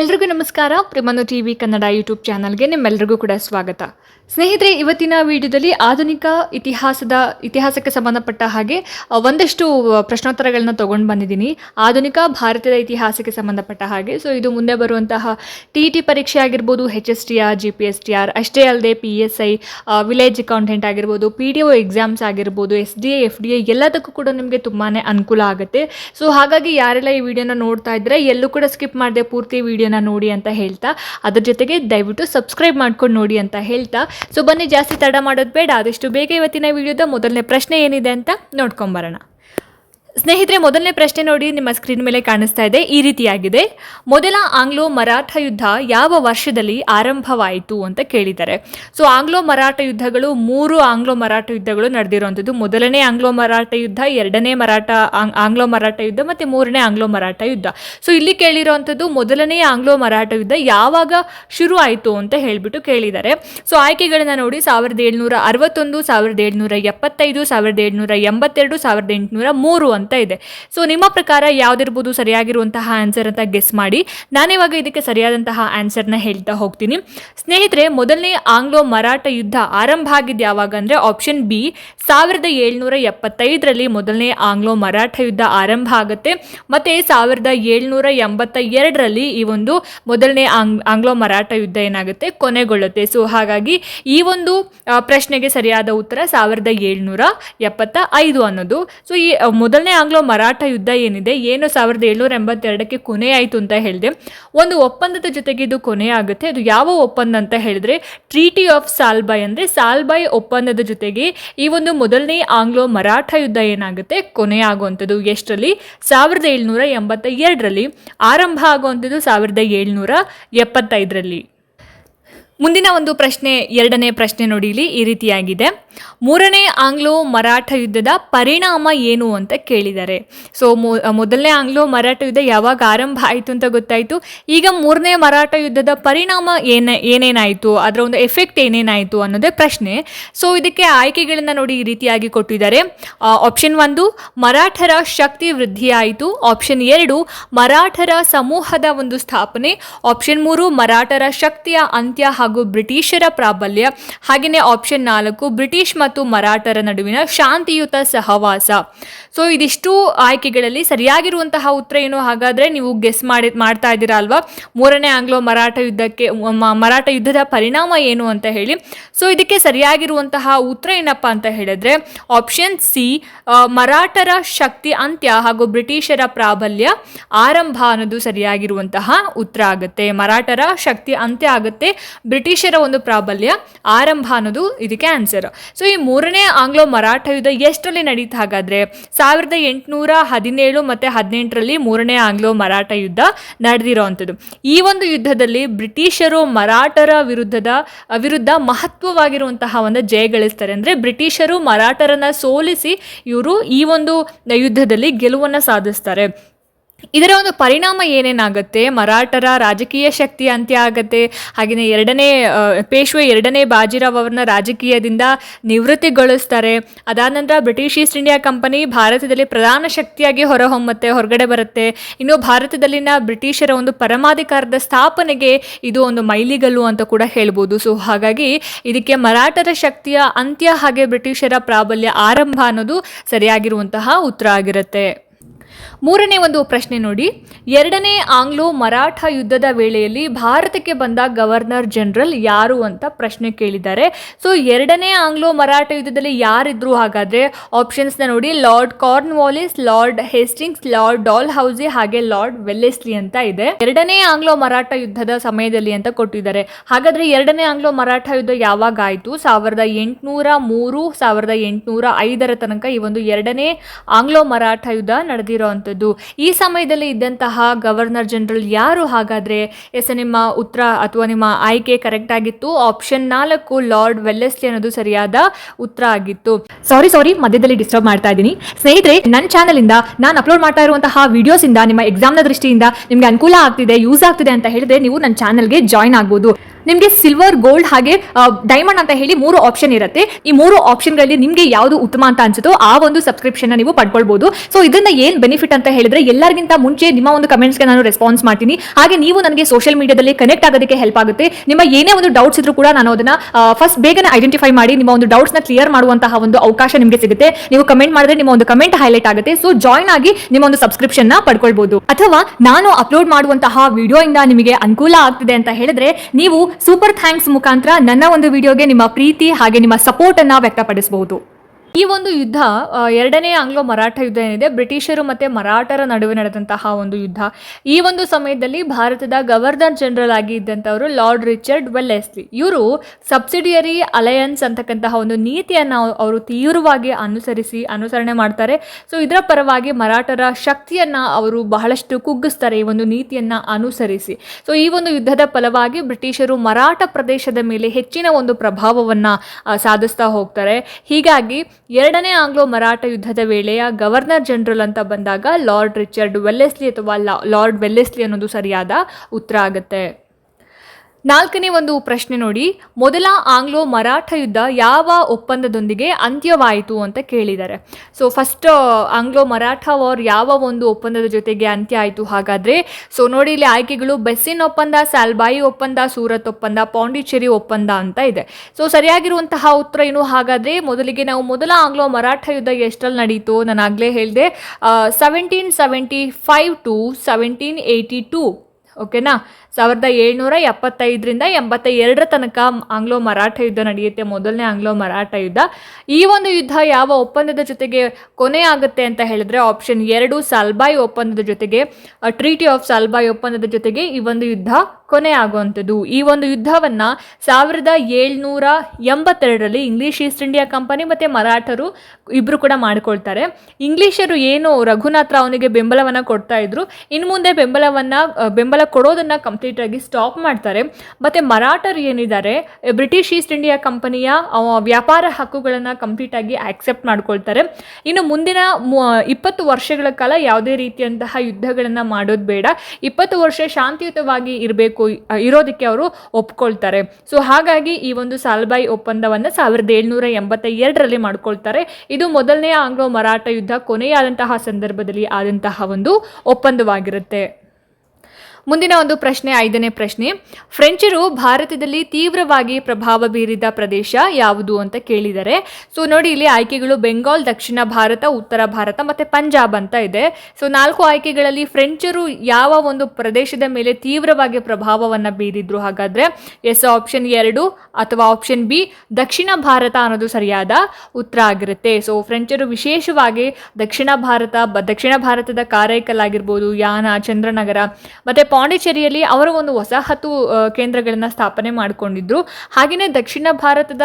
ಎಲ್ರಿಗೂ ನಮಸ್ಕಾರ. ಪ್ರೇಮನು ಟಿ ವಿ ಕನ್ನಡ ಯೂಟ್ಯೂಬ್ ಚಾನಲ್ಗೆ ನಿಮ್ಮೆಲ್ಲರಿಗೂ ಕೂಡ ಸ್ವಾಗತ. ಸ್ನೇಹಿತರೆ, ಇವತ್ತಿನ ವಿಡಿಯೋದಲ್ಲಿ ಆಧುನಿಕ ಇತಿಹಾಸದ, ಇತಿಹಾಸಕ್ಕೆ ಸಂಬಂಧಪಟ್ಟ ಹಾಗೆ ಒಂದಷ್ಟು ಪ್ರಶ್ನೋತ್ತರಗಳನ್ನ ತೊಗೊಂಡು ಬಂದಿದ್ದೀನಿ. ಆಧುನಿಕ ಭಾರತದ ಇತಿಹಾಸಕ್ಕೆ ಸಂಬಂಧಪಟ್ಟ ಹಾಗೆ. ಸೊ ಇದು ಮುಂದೆ ಬರುವಂತಹ ಟಿ ಟಿ ಪರೀಕ್ಷೆ ಆಗಿರ್ಬೋದು H S T R G P S T R ಅಷ್ಟೇ ಅಲ್ಲದೆ P S I village accountant ಆಗಿರ್ಬೋದು ಪಿ ಡಿ ಒ ಎಕ್ಸಾಮ್ಸ್ ಆಗಿರ್ಬೋದು S D A F D A ಎಲ್ಲದಕ್ಕೂ ಕೂಡ ನಿಮಗೆ ತುಂಬಾ ಅನುಕೂಲ ಆಗುತ್ತೆ. ಸೊ ಹಾಗಾಗಿ ಯಾರೆಲ್ಲ ಈ ವಿಡಿಯೋನ ನೋಡ್ತಾ ಇದ್ರೆ ಎಲ್ಲೂ ಕೂಡ ಸ್ಕಿಪ್ ಮಾಡದೆ ಪೂರ್ತಿ ವಿಡಿಯೋನ ನೋಡಿ ಅಂತ ಹೇಳ್ತಾ, ಅದ್ರ ಜೊತೆಗೆ ದಯವಿಟ್ಟು ಸಬ್ಸ್ಕ್ರೈಬ್ ಮಾಡ್ಕೊಂಡು ನೋಡಿ ಅಂತ ಹೇಳ್ತಾ. ಸೊ ಬನ್ನಿ ಜಾಸ್ತಿ ತಡ ಮಾಡೋದು ಬೇಡ, ಆದಷ್ಟು ಬೇಗ ಇವತ್ತಿನ ವಿಡಿಯೋದ ಮೊದಲನೇ ಪ್ರಶ್ನೆ ಏನಿದೆ ಅಂತ ನೋಡ್ಕೊಂಬರೋಣ ಸ್ನೇಹಿತರೆ, ಮೊದಲನೇ ಪ್ರಶ್ನೆ ನೋಡಿ, ನಿಮ್ಮ ಸ್ಕ್ರೀನ್ ಮೇಲೆ ಕಾಣಿಸ್ತಾ ಇದೆ. ಈ ರೀತಿಯಾಗಿದೆ. ಮೊದಲ ಆಂಗ್ಲೋ ಮರಾಠ ಯುದ್ಧ ಯಾವ ವರ್ಷದಲ್ಲಿ ಆರಂಭವಾಯಿತು ಅಂತ ಕೇಳಿದ್ದಾರೆ ಸೊ, ಆಂಗ್ಲೋ ಮರಾಠ ಯುದ್ಧಗಳು, ಮೂರು ಆಂಗ್ಲೋ ಮರಾಠ ಯುದ್ಧಗಳು ನಡೆದಿರುವಂಥದ್ದು. ಮೊದಲನೇ ಆಂಗ್ಲೋ ಮರಾಠ ಯುದ್ಧ, ಎರಡನೇ ಮರಾಠ ಆಂಗ್- ಆಂಗ್ಲೋ ಮರಾಠ ಯುದ್ಧ ಮತ್ತು ಮೂರನೇ ಆಂಗ್ಲೋ ಮರಾಠ ಯುದ್ಧ. ಸೊ, ಇಲ್ಲಿ ಕೇಳಿರುವಂಥದ್ದು ಮೊದಲನೇ ಆಂಗ್ಲೋ ಮರಾಠ ಯುದ್ಧ ಯಾವಾಗ ಶುರು ಆಯಿತು ಅಂತ ಹೇಳಿಬಿಟ್ಟು ಕೇಳಿದ್ದಾರೆ ಸೊ, ಆಯ್ಕೆಗಳನ್ನು ನೋಡಿ. ಸಾವಿರದ ಏಳ್ನೂರ ಅರವತ್ತೊಂದು, ಸಾವಿರದ ಏಳ್ನೂರ ಎಪ್ಪತ್ತೈದು, ಸಾವಿರದ ಏಳ್ನೂರ ಎಂಬತ್ತೆರಡು, ಸಾವಿರದ ಎಂಟುನೂರ ಮೂರು ಅಂತ ಇದೆ. ಸೊ ನಿಮ್ಮ ಪ್ರಕಾರ ಯಾವ್ದಿರ್ಬೋದು ಸರಿಯಾಗಿರುವಂತಹ ಆನ್ಸರ್ ಅಂತ ಗೆಸ್ ಮಾಡಿ. ನಾನಿವಾಗ ಇದಕ್ಕೆ ಸರಿಯಾದಂತಹ ಆನ್ಸರ್ನ ಹೇಳ್ತಾ ಹೋಗ್ತೀನಿ. ಸ್ನೇಹಿತರೆ ಮೊದಲನೇ ಆಂಗ್ಲೋ ಮರಾಠ ಯುದ್ಧ ಆರಂಭ ಆಗಿದ್ದು ಯಾವಾಗ ಅಂದರೆ ಆಪ್ಷನ್ ಬಿ ಸಾವಿರದ ಏಳ್ನೂರ ಎಪ್ಪತ್ತೈದರಲ್ಲಿ ಮೊದಲನೇ ಆಂಗ್ಲೋ ಮರಾಠ ಯುದ್ಧ ಆರಂಭ ಆಗುತ್ತೆ. ಮತ್ತು ಸಾವಿರದ ಏಳ್ನೂರ ಎಂಬತ್ತ ಎರಡರಲ್ಲಿ ಈ ಒಂದು ಮೊದಲನೇ ಆಂಗ್ ಆಂಗ್ಲೋ ಮರಾಠ ಯುದ್ಧ ಏನಾಗುತ್ತೆ? ಕೊನೆಗೊಳ್ಳುತ್ತೆ. ಸೊ ಹಾಗಾಗಿ ಈ ಒಂದು ಪ್ರಶ್ನೆಗೆ ಸರಿಯಾದ ಉತ್ತರ ಸಾವಿರದ ಏಳ್ನೂರ ಎಪ್ಪತ್ತ ಐದು ಅನ್ನೋದು. ಸೊ ಈ ಆ, ಮೊದಲನೇ ಆಂಗ್ಲೋ ಮರಾಠ ಯುದ್ಧ ಏನಿದೆ? ಏನು ಸಾವಿರದ ಏಳ್ನೂರ ಎಂಬತ್ತೆರಡಕ್ಕೆ ಕೊನೆಯಾಯಿತು ಅಂತ ಹೇಳಿದೆ. ಒಂದು ಒಪ್ಪಂದದ ಜೊತೆಗೆ ಇದು ಕೊನೆಯಾಗುತ್ತೆ ಅದು ಯಾವ ಒಪ್ಪಂದ ಅಂತ ಹೇಳಿದ್ರೆ ಟ್ರೀಟಿ ಆಫ್ ಸಾಲ್ಬೈ ಅಂದರೆ ಸಾಲ್ಬೈ ಒಪ್ಪಂದದ ಜೊತೆಗೆ ಈ ಒಂದು ಮೊದಲನೇ ಆಂಗ್ಲೋ ಮರಾಠ ಯುದ್ಧ ಏನಾಗುತ್ತೆ? ಕೊನೆಯಾಗುವಂಥದ್ದು ಎಷ್ಟರಲ್ಲಿ? ಸಾವಿರದ ಏಳ್ನೂರ ಎಂಬತ್ತ ಎರಡರಲ್ಲಿ ಆರಂಭ ಆಗುವಂಥದ್ದು ಸಾವಿರದ ಏಳ್ನೂರ ಎಪ್ಪತ್ತೈದರಲ್ಲಿ. ಮುಂದಿನ ಒಂದು ಪ್ರಶ್ನೆ, ಎರಡನೇ ಪ್ರಶ್ನೆ ನೋಡಿಲಿ ಈ ರೀತಿಯಾಗಿದೆ. ಮೂರನೇ ಆಂಗ್ಲೋ ಮರಾಠ ಯುದ್ಧದ ಪರಿಣಾಮ ಏನು ಅಂತ ಕೇಳಿದ್ದಾರೆ ಸೊ ಮೊದಲನೇ ಆಂಗ್ಲೋ ಮರಾಠ ಯುದ್ಧ ಯಾವಾಗ ಆರಂಭ ಆಯಿತು ಅಂತ ಗೊತ್ತಾಯಿತು. ಈಗ ಮೂರನೇ ಮರಾಠ ಯುದ್ಧದ ಪರಿಣಾಮ ಏನೇ, ಏನೇನಾಯಿತು, ಅದರ ಒಂದು ಎಫೆಕ್ಟ್ ಏನೇನಾಯಿತು ಅನ್ನೋದೇ ಪ್ರಶ್ನೆ. ಸೊ ಇದಕ್ಕೆ ಆಯ್ಕೆಗಳನ್ನು ನೋಡಿ ಈ ರೀತಿಯಾಗಿ ಕೊಟ್ಟಿದ್ದಾರೆ. ಆಪ್ಷನ್ ಒಂದು, ಮರಾಠರ ಶಕ್ತಿ ವೃದ್ಧಿಯಾಯಿತು ಆಪ್ಷನ್ ಎರಡು, ಮರಾಠರ ಸಮೂಹದ ಒಂದು ಸ್ಥಾಪನೆ. ಆಪ್ಷನ್ ಮೂರು, ಮರಾಠರ ಶಕ್ತಿಯ ಅಂತ್ಯ ಹಾಗೂ ಬ್ರಿಟಿಷರ ಪ್ರಾಬಲ್ಯ. ಹಾಗೆಯೇ ಆಪ್ಷನ್ ನಾಲ್ಕು ಬ್ರಿಟಿಷ್ ಮತ್ತು ಮರಾಠರ ನಡುವಿನ ಶಾಂತಿಯುತ ಸಹವಾಸ. ಸೊ ಇದಿಷ್ಟು ಆಯ್ಕೆಗಳಲ್ಲಿ ಸರಿಯಾಗಿರುವಂತಹ ಉತ್ತರ ಏನು? ಹಾಗಾದರೆ ನೀವು ಗೆಸ್ ಮಾಡಿ, ಮಾಡ್ತಾ ಇದ್ದೀರಾ ಅಲ್ವಾ? ಮೂರನೇ ಆಂಗ್ಲೋ ಮರಾಠ ಯುದ್ಧಕ್ಕೆ ಮರಾಠ ಯುದ್ಧದ ಪರಿಣಾಮ ಏನು ಅಂತ ಹೇಳಿ. ಸೊ ಇದಕ್ಕೆ ಸರಿಯಾಗಿರುವಂತಹ ಉತ್ತರ ಏನಪ್ಪ ಅಂತ ಹೇಳಿದ್ರೆ ಆಪ್ಷನ್ ಸಿ ಮರಾಠರ ಶಕ್ತಿ ಅಂತ್ಯ ಹಾಗೂ ಬ್ರಿಟಿಷರ ಪ್ರಾಬಲ್ಯ ಆರಂಭ ಅನ್ನೋದು ಸರಿಯಾಗಿರುವಂತಹ ಉತ್ತರ ಆಗುತ್ತೆ. ಮರಾಠರ ಶಕ್ತಿ ಅಂತ್ಯ ಆಗುತ್ತೆ, ಬ್ರಿಟಿಷರ ಒಂದು ಪ್ರಾಬಲ್ಯ ಆರಂಭ ಅನ್ನೋದು ಇದಕ್ಕೆ ಆನ್ಸರ್ ಸೊ ಈ ಮೂರನೇ ಆಂಗ್ಲೋ ಮರಾಠ ಯುದ್ಧ ಎಷ್ಟರಲ್ಲಿ ನಡೀತು ಹಾಗಾದ್ರೆ? ಸಾವಿರದ ಎಂಟುನೂರ ಹದಿನೇಳು ಮತ್ತು ಹದಿನೆಂಟರಲ್ಲಿ ಮೂರನೇ ಆಂಗ್ಲೋ ಮರಾಠ ಯುದ್ಧ ನಡೆದಿರೋವಂಥದ್ದು ಈ ಒಂದು ಯುದ್ಧದಲ್ಲಿ ಬ್ರಿಟಿಷರು ಮರಾಠರ ವಿರುದ್ಧದ, ವಿರುದ್ಧ ಮಹತ್ವವಾಗಿರುವಂತಹ ಒಂದು ಜಯ ಗಳಿಸ್ತಾರೆ. ಅಂದರೆ ಬ್ರಿಟಿಷರು ಮರಾಠರನ್ನ ಸೋಲಿಸಿ ಇವರು ಈ ಒಂದು ಯುದ್ಧದಲ್ಲಿ ಗೆಲುವನ್ನು ಸಾಧಿಸ್ತಾರೆ. ಇದರ ಒಂದು ಪರಿಣಾಮ ಏನೇನಾಗುತ್ತೆ? ಮರಾಠರ ರಾಜಕೀಯ ಶಕ್ತಿ ಅಂತ್ಯ ಆಗುತ್ತೆ. ಹಾಗೆಯೇ ಎರಡನೇ ಪೇಶ್ವೆ ಎರಡನೇ ಬಾಜಿರಾವ್ ಅವ್ರನ್ನ ರಾಜಕೀಯದಿಂದ ನಿವೃತ್ತಿಗೊಳಿಸ್ತಾರೆ. ಅದಾದ ನಂತರ ಬ್ರಿಟಿಷ್ ಈಸ್ಟ್ ಇಂಡಿಯಾ ಕಂಪನಿ ಭಾರತದಲ್ಲಿ ಪ್ರಧಾನ ಶಕ್ತಿಯಾಗಿ ಹೊರಹೊಮ್ಮತ್ತೆ, ಹೊರಗಡೆ ಬರುತ್ತೆ. ಇನ್ನು ಭಾರತದಲ್ಲಿನ ಬ್ರಿಟಿಷರ ಒಂದು ಪರಮಾಧಿಕಾರದ ಸ್ಥಾಪನೆಗೆ ಇದು ಒಂದು ಮೈಲಿಗಲ್ಲು ಅಂತ ಕೂಡ ಹೇಳ್ಬೋದು. ಸೊ, ಹಾಗಾಗಿ ಇದಕ್ಕೆ ಮರಾಠರ ಶಕ್ತಿಯ ಅಂತ್ಯ ಹಾಗೆ ಬ್ರಿಟಿಷರ ಪ್ರಾಬಲ್ಯ ಆರಂಭ ಅನ್ನೋದು ಸರಿಯಾಗಿರುವಂತಹ ಉತ್ತರ ಆಗಿರುತ್ತೆ. ಮೂರನೇ ಒಂದು ಪ್ರಶ್ನೆ ನೋಡಿ. ಎರಡನೇ ಆಂಗ್ಲೋ ಮರಾಠ ಯುದ್ಧದ ವೇಳೆಯಲ್ಲಿ ಭಾರತಕ್ಕೆ ಬಂದ ಗವರ್ನರ್ ಜನರಲ್ ಯಾರು ಅಂತ ಪ್ರಶ್ನೆ ಕೇಳಿದ್ದಾರೆ. ಸೊ, ಎರಡನೇ ಆಂಗ್ಲೋ ಮರಾಠ ಯುದ್ಧದಲ್ಲಿ ಯಾರಿದ್ರು ಹಾಗಾದ್ರೆ ಆಪ್ಷನ್ಸ್ನ ನೋಡಿ. Lord Cornwallis lord Hastings, lord Dalhousie ಹಾಗೆ ಲಾರ್ಡ್ ವೆಲ್ಲೆಸ್ಲಿ ಅಂತ ಇದೆ. ಎರಡನೇ ಆಂಗ್ಲೋ ಮರಾಠ ಯುದ್ಧದ ಸಮಯದಲ್ಲಿ ಅಂತ ಕೊಟ್ಟಿದ್ದಾರೆ. ಹಾಗಾದ್ರೆ ಎರಡನೇ ಆಂಗ್ಲೋ ಮರಾಠ ಯುದ್ಧ ಯಾವಾಗ ಆಯಿತು? ಸಾವಿರದ ಎಂಟುನೂರ ಮೂರು, ಸಾವಿರದ ಎಂಟುನೂರ ಐದರ ತನಕ ಈ ಒಂದು ಎರಡನೇ ಆಂಗ್ಲೋ ಮರಾಠ ಯುದ್ಧ ಈ ಸಮಯದಲ್ಲಿ ಇದ್ದಂತಹ ಗವರ್ನರ್ ಜನರಲ್ ಯಾರು? ಹಾಗಾದ್ರೆ ಎಸ್, ನಿಮ್ಮ ಉತ್ತರ ಅಥವಾ ನಿಮ್ಮ ಆಯ್ಕೆ ಕರೆಕ್ಟ್ ಆಗಿತ್ತು. ಆಪ್ಷನ್ ನಾಲ್ಕು ಲಾರ್ಡ್ ವೆಲ್ಲೆಸ್ಲಿ ಅನ್ನೋದು ಸರಿಯಾದ ಉತ್ತರ ಆಗಿತ್ತು. ಸಾರಿ ಸಾರಿ ಮಧ್ಯದಲ್ಲಿ ಡಿಸ್ಟರ್ಬ್ ಮಾಡ್ತಾ ಇದ್ದೀನಿ. ಸ್ನೇಹಿತರೆ ನನ್ನ ಚಾನಲ್ ಇಂದ ನಾನು ಅಪ್ಲೋಡ್ ಮಾಡ್ತಾ ಇರುವಂತಹ ವಿಡಿಯೋಸ್ ಇಂದ, ನಿಮ್ಮ ಎಕ್ಸಾಮ್ನ ದೃಷ್ಟಿಯಿಂದ ನಿಮಗೆ ಅನುಕೂಲ ಆಗ್ತಿದೆ ಯೂಸ್ ಆಗ್ತಿದೆ ಅಂತ ಹೇಳಿದ್ರೆ ನೀವು ನನ್ನ ಚಾನಲ್ಗೆ ಜಾಯ್ನ್ ಆಗ್ಬೋದು. ನಿಮಗೆ ಸಿಲ್ವರ್ ಗೋಲ್ಡ್ ಹಾಗೆ ಡೈಮಂಡ್ ಅಂತ ಹೇಳಿ ಮೂರು ಆಪ್ಷನ್ ಇರುತ್ತೆ. ಈ ಮೂರು ಆಪ್ಷನ್ಗಳಲ್ಲಿ ನಿಮಗೆ ಯಾವುದು ಉತ್ತಮ ಅಂತ ಅನ್ಸುತ್ತೋ ಆ ಒಂದು ಸಬ್ಸ್ಕ್ರಿಪ್ಷನ್ ನೀವು ಪಡ್ಕೊಳ್ಬಹುದು ಸೊ ಇದನ್ನ ಏನು ಬೆನಿಫಿಟ್ ಅಂತ ಹೇಳಿದ್ರೆ ಎಲ್ಲರಿಗಿಂತ ಮುಂಚೆ ನಿಮ್ಮ ಒಂದು ಕಮೆಂಟ್ಸ್ಗೆ ನಾನು ರೆಸ್ಪಾನ್ಸ್ ಮಾಡ್ತೀನಿ. ಹಾಗೆ ನೀವು ನನಗೆ ಸೋಷಿಯಲ್ ಮೀಡಿಯಾದಲ್ಲಿ ಕನೆಕ್ಟ್ ಆಗೋದಕ್ಕೆ ಹೆಲ್ಪ್ ಆಗುತ್ತೆ. ನಿಮ್ಮ ಏನೇ ಒಂದು ಡೌಟ್ಸ್ ಇದ್ರೂ ಕೂಡ ನಾನು ಅದನ್ನ ಫಸ್ಟ್ ಬೇಗನೆ ಐಡೆಂಟಿಫೈ ಮಾಡಿ ನಿಮ್ಮ ಒಂದು ಡೌಟ್ಸ್ನ ಕ್ಲಿಯರ್ ಮಾಡುವಂತಹ ಒಂದು ಅವಕಾಶ ನಿಮಗೆ ಸಿಗುತ್ತೆ. ನೀವು ಕಮೆಂಟ್ ಮಾಡಿದ್ರೆ ನಿಮ್ಮ ಒಂದು ಕಮೆಂಟ್ ಹೈಲೈಟ್ ಆಗುತ್ತೆ. ಸೊ ಜಾಯ್ನ್ ಆಗಿ ನಿಮ್ಮ ಒಂದು ಸಬ್ಸ್ಕ್ರಿಪ್ಷನ್ನ ಪಡ್ಕೊಳ್ಬಹುದು ಅಥವಾ ನಾನು ಅಪ್ಲೋಡ್ ಮಾಡುವಂತಹ ವಿಡಿಯೋ ಇಂದ ನಿಮಗೆ ಅನುಕೂಲ ಆಗ್ತಿದೆ ಅಂತ ಹೇಳಿದ್ರೆ ನೀವು ಸೂಪರ್ ಥ್ಯಾಂಕ್ಸ್ ಮುಖಾಂತರ ನನ್ನ ಒಂದು ವಿಡಿಯೋಗೆ ನಿಮ್ಮ ಪ್ರೀತಿ ಹಾಗೆ ನಿಮ್ಮ ಸಪೋರ್ಟ್ ವ್ಯಕ್ತಪಡಿಸಬಹುದು ಈ ಒಂದು ಯುದ್ಧ ಎರಡನೇ ಆಂಗ್ಲೋ ಮರಾಠ ಯುದ್ಧ ಏನಿದೆ, ಬ್ರಿಟಿಷರು ಮತ್ತೆ ಮರಾಠರ ನಡುವೆ ನಡೆದಂತಹ ಒಂದು ಯುದ್ಧ. ಈ ಒಂದು ಸಮಯದಲ್ಲಿ ಭಾರತದ ಗವರ್ನರ್ ಜನರಲ್ ಆಗಿ ಇದ್ದಂಥವರು ಲಾರ್ಡ್ ರಿಚರ್ಡ್ ವೆಲ್ಲೆಸ್ಲಿ. ಇವರು ಸಬ್ಸಿಡಿಯರಿ ಅಲಯನ್ಸ್ ಅಂತಕ್ಕಂತಹ ಒಂದು ನೀತಿಯನ್ನು ಅವರು ತೀವ್ರವಾಗಿ ಅನುಸರಿಸಿ, ಅನುಸರಣೆ ಮಾಡ್ತಾರೆ. ಸೊ, ಇದರ ಪರವಾಗಿ ಮರಾಠರ ಶಕ್ತಿಯನ್ನ ಅವರು ಬಹಳಷ್ಟು ಕುಗ್ಗಿಸ್ತಾರೆ ಈ ಒಂದು ನೀತಿಯನ್ನ ಅನುಸರಿಸಿ. ಸೊ, ಈ ಒಂದು ಯುದ್ಧದ ಫಲವಾಗಿ ಬ್ರಿಟಿಷರು ಮರಾಠ ಪ್ರದೇಶದ ಮೇಲೆ ಹೆಚ್ಚಿನ ಒಂದು ಪ್ರಭಾವವನ್ನ ಸಾಧಿಸ್ತಾ ಹೋಗ್ತಾರೆ. ಹೀಗಾಗಿ ಎರಡನೇ ಆಂಗ್ಲೋ ಮರಾಠ ಯುದ್ಧದ ವೇಳೆಯ ಗವರ್ನರ್ ಜನರಲ್ ಅಂತ ಬಂದಾಗ ಲಾರ್ಡ್ ರಿಚರ್ಡ್ ವೆಲ್ಲೆಸ್ಲಿ ಅಥವಾ ಲಾರ್ಡ್ ವೆಲ್ಲೆಸ್ಲಿ ಅನ್ನೋದು ಸರಿಯಾದ ಉತ್ತರ ಆಗುತ್ತೆ. ನಾಲ್ಕನೇ ಒಂದು ಪ್ರಶ್ನೆ ನೋಡಿ. ಮೊದಲ ಆಂಗ್ಲೋ ಮರಾಠ ಯುದ್ಧ ಯಾವ ಒಪ್ಪಂದದೊಂದಿಗೆ ಅಂತ್ಯವಾಯಿತು ಅಂತ ಕೇಳಿದ್ದಾರೆ. So first Anglo Maratha war ಯಾವ ಒಂದು ಒಪ್ಪಂದದ ಜೊತೆಗೆ ಅಂತ್ಯ ಆಯಿತು ಹಾಗಾದರೆ? ಸೊ ನೋಡಿ ಇಲ್ಲಿ ಆಯ್ಕೆಗಳು. ಬೆಸ್ಸಿನ್ ಒಪ್ಪಂದ, ಸಾಲ್ಬಾಯಿ ಒಪ್ಪಂದ, ಸೂರತ್ ಒಪ್ಪಂದ, ಪಾಂಡಿಚೇರಿ ಒಪ್ಪಂದ ಅಂತ ಇದೆ. ಸೊ ಸರಿಯಾಗಿರುವಂತಹ ಉತ್ತರ ಏನು ಹಾಗಾದರೆ? ಮೊದಲಿಗೆ ನಾವು ಮೊದಲ ಆಂಗ್ಲೋ ಮರಾಠ ಯುದ್ಧ ಎಷ್ಟರಲ್ಲಿ ನಡೀತು? ನಾನು ಆಗಲೇ ಹೇಳಿದೆ seventeen seventy five to seventeen eighty two ಓಕೆನಾ? ಸಾವಿರದ ಏಳ್ನೂರ ಎಪ್ಪತ್ತೈದರಿಂದ ಎಂಬತ್ತ ಎರಡರ ತನಕ ಆಂಗ್ಲೋ ಮರಾಠ ಯುದ್ಧ ನಡೆಯುತ್ತೆ, ಮೊದಲನೇ ಆಂಗ್ಲೋ ಮರಾಠ ಯುದ್ಧ. ಈ ಒಂದು ಯುದ್ಧ ಯಾವ ಒಪ್ಪಂದದ ಜೊತೆಗೆ ಕೊನೆ ಆಗುತ್ತೆ ಅಂತ ಹೇಳಿದ್ರೆ ಆಪ್ಷನ್ ಎರಡು ಸಾಲ್ಬಾಯ್ ಒಪ್ಪಂದದ ಜೊತೆಗೆ ಟ್ರೀಟಿ ಆಫ್ ಸಾಲ್ಬಾಯಿ ಒಪ್ಪಂದದ ಜೊತೆಗೆ ಈ ಒಂದು ಯುದ್ಧ ಕೊನೆ ಆಗುವಂಥದ್ದು ಈ ಒಂದು ಯುದ್ಧವನ್ನು ಸಾವಿರದ ಏಳ್ನೂರ ಎಂಬತ್ತೆರಡರಲ್ಲಿ ಇಂಗ್ಲಿಷ್ ಈಸ್ಟ್ ಇಂಡಿಯಾ ಕಂಪನಿ ಮತ್ತು ಮರಾಠರು ಇಬ್ಬರು ಕೂಡ ಮಾಡಿಕೊಳ್ತಾರೆ. ಇಂಗ್ಲೀಷರು ಏನು ರಘುನಾಥ್ ರಾವ್ನಿಗೆ ಬೆಂಬಲವನ್ನು ಕೊಡ್ತಾ ಇದ್ರು ಇನ್ನು ಮುಂದೆ ಬೆಂಬಲವನ್ನು ಬೆಂಬಲ ಕೊಡೋದನ್ನು ಕಂಪ್ಲೀಟ್ ಆಗಿ ಸ್ಟಾಪ್ ಮಾಡ್ತಾರೆ. ಮತ್ತು ಮರಾಠರು ಏನಿದ್ದಾರೆ ಬ್ರಿಟಿಷ್ ಈಸ್ಟ್ ಇಂಡಿಯಾ ಕಂಪನಿಯ ವ್ಯಾಪಾರ ಹಕ್ಕುಗಳನ್ನು ಕಂಪ್ಲೀಟ್ ಆಗಿ ಆಕ್ಸೆಪ್ಟ್ ಮಾಡ್ಕೊಳ್ತಾರೆ. ಇನ್ನು ಮುಂದಿನ ಇಪ್ಪತ್ತು ವರ್ಷಗಳ ಕಾಲ ಯಾವುದೇ ರೀತಿಯಂತಹ ಯುದ್ಧಗಳನ್ನು ಮಾಡೋದು ಬೇಡ. ಇಪ್ಪತ್ತು ವರ್ಷ ಶಾಂತಿಯುತವಾಗಿ ಇರಬೇಕು ಇರೋದಕ್ಕೆ ಅವರು ಒಪ್ಕೊಳ್ತಾರೆ. ಸೊ ಹಾಗಾಗಿ ಈ ಒಂದು ಸಾಲ್ಬಾಯಿ ಒಪ್ಪಂದವನ್ನು ಸಾವಿರದ ಏಳ್ನೂರ ಎಂಬತ್ತ ಎರಡರಲ್ಲಿ ಮಾಡ್ಕೊಳ್ತಾರೆ. ಇದು ಮೊದಲನೇ ಆಂಗ್ಲೋ ಮರಾಠ ಯುದ್ಧ ಕೊನೆಯಾದಂತಹ ಸಂದರ್ಭದಲ್ಲಿ ಆದಂತಹ ಒಂದು ಒಪ್ಪಂದವಾಗಿರುತ್ತೆ. ಮುಂದಿನ ಒಂದು ಪ್ರಶ್ನೆ, ಐದನೇ ಪ್ರಶ್ನೆ. ಫ್ರೆಂಚರು ಭಾರತದಲ್ಲಿ ತೀವ್ರವಾಗಿ ಪ್ರಭಾವ ಬೀರಿದ ಪ್ರದೇಶ ಯಾವುದು ಅಂತ ಕೇಳಿದ್ದಾರೆ ಸೊ ನೋಡಿ ಇಲ್ಲಿ ಆಯ್ಕೆಗಳು ಬೆಂಗಾಲ್, ದಕ್ಷಿಣ ಭಾರತ, ಉತ್ತರ ಭಾರತ ಮತ್ತೆ ಪಂಜಾಬ್ ಅಂತ ಇದೆ. ಸೊ ನಾಲ್ಕು ಆಯ್ಕೆಗಳಲ್ಲಿ ಫ್ರೆಂಚರು ಯಾವ ಒಂದು ಪ್ರದೇಶದ ಮೇಲೆ ತೀವ್ರವಾಗಿ ಪ್ರಭಾವವನ್ನು ಬೀರಿದ್ರು ಹಾಗಾದ್ರೆ, ಎಸ್ ಆಪ್ಷನ್ ಎರಡು ಅಥವಾ ಆಪ್ಷನ್ ಬಿ, ದಕ್ಷಿಣ ಭಾರತ ಅನ್ನೋದು ಸರಿಯಾದ ಉತ್ತರ ಆಗಿರುತ್ತೆ. ಸೊ ಫ್ರೆಂಚರು ವಿಶೇಷವಾಗಿ ದಕ್ಷಿಣ ಭಾರತ ದಕ್ಷಿಣ ಭಾರತದ ಕಾರೈಕಲ್ ಆಗಿರ್ಬೋದು ಯಾನ, ಚಂದ್ರನಗರ ಮತ್ತೆ ಪಾಂಡಿಚೇರಿಯಲ್ಲಿ ಅವರ ಒಂದು ವಸಾಹತು ಕೇಂದ್ರಗಳನ್ನು ಸ್ಥಾಪನೆ ಮಾಡಿಕೊಂಡಿದ್ರು. ಹಾಗೆಯೇ ದಕ್ಷಿಣ ಭಾರತದ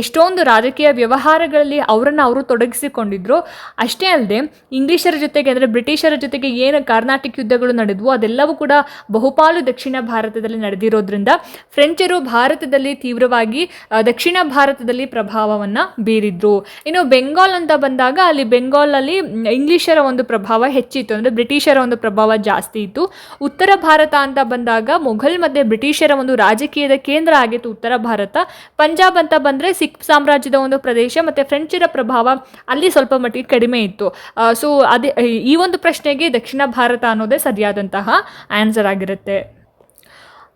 ಎಷ್ಟೊಂದು ರಾಜಕೀಯ ವ್ಯವಹಾರಗಳಲ್ಲಿ ಅವರನ್ನು ಅವರು ತೊಡಗಿಸಿಕೊಂಡಿದ್ರು. ಅಷ್ಟೇ ಅಲ್ಲದೆ ಇಂಗ್ಲಿಷರ ಜೊತೆಗೆ ಅಂದರೆ ಬ್ರಿಟಿಷರ ಜೊತೆಗೆ ಏನು ಕರ್ನಾಟಕ ಯುದ್ಧಗಳು ನಡೆದವು ಅದೆಲ್ಲವೂ ಕೂಡ ಬಹುಪಾಲು ದಕ್ಷಿಣ ಭಾರತದಲ್ಲಿ ನಡೆದಿರೋದ್ರಿಂದ ಫ್ರೆಂಚರು ಭಾರತದಲ್ಲಿ ತೀವ್ರವಾಗಿ ದಕ್ಷಿಣ ಭಾರತದಲ್ಲಿ ಪ್ರಭಾವವನ್ನು ಬೀರಿದ್ರು. ಇನ್ನು ಬೆಂಗಾಲ್ ಅಂತ ಬಂದಾಗ ಅಲ್ಲಿ ಬೆಂಗಾಲಲ್ಲಿ ಇಂಗ್ಲಿಷರ ಒಂದು ಪ್ರಭಾವ ಹೆಚ್ಚಿತ್ತು. ಅಂದರೆ ಬ್ರಿಟಿಷರ ಒಂದು ಪ್ರಭಾವ ಜಾಸ್ತಿ ಇತ್ತು. ಉತ್ತರ ಭಾರತ ಅಂತ ಬಂದಾಗ ಮೊಘಲ್ ಮತ್ತು ಬ್ರಿಟಿಷರ ಒಂದು ರಾಜಕೀಯದ ಕೇಂದ್ರ ಆಗಿತ್ತು ಉತ್ತರ ಭಾರತ. ಪಂಜಾಬ್ ಅಂತ ಬಂದರೆ ಸಿಖ್ ಸಾಮ್ರಾಜ್ಯದ ಒಂದು ಪ್ರದೇಶ ಮತ್ತು ಫ್ರೆಂಚರ ಪ್ರಭಾವ ಅಲ್ಲಿ ಸ್ವಲ್ಪ ಮಟ್ಟಿಗೆ ಕಡಿಮೆ ಇತ್ತು. ಸೊ ಅದೇ ಈ ಒಂದು ಪ್ರಶ್ನೆಗೆ ದಕ್ಷಿಣ ಭಾರತ ಅನ್ನೋದೇ ಸರಿಯಾದಂತಹ ಆನ್ಸರ್ ಆಗಿರುತ್ತೆ.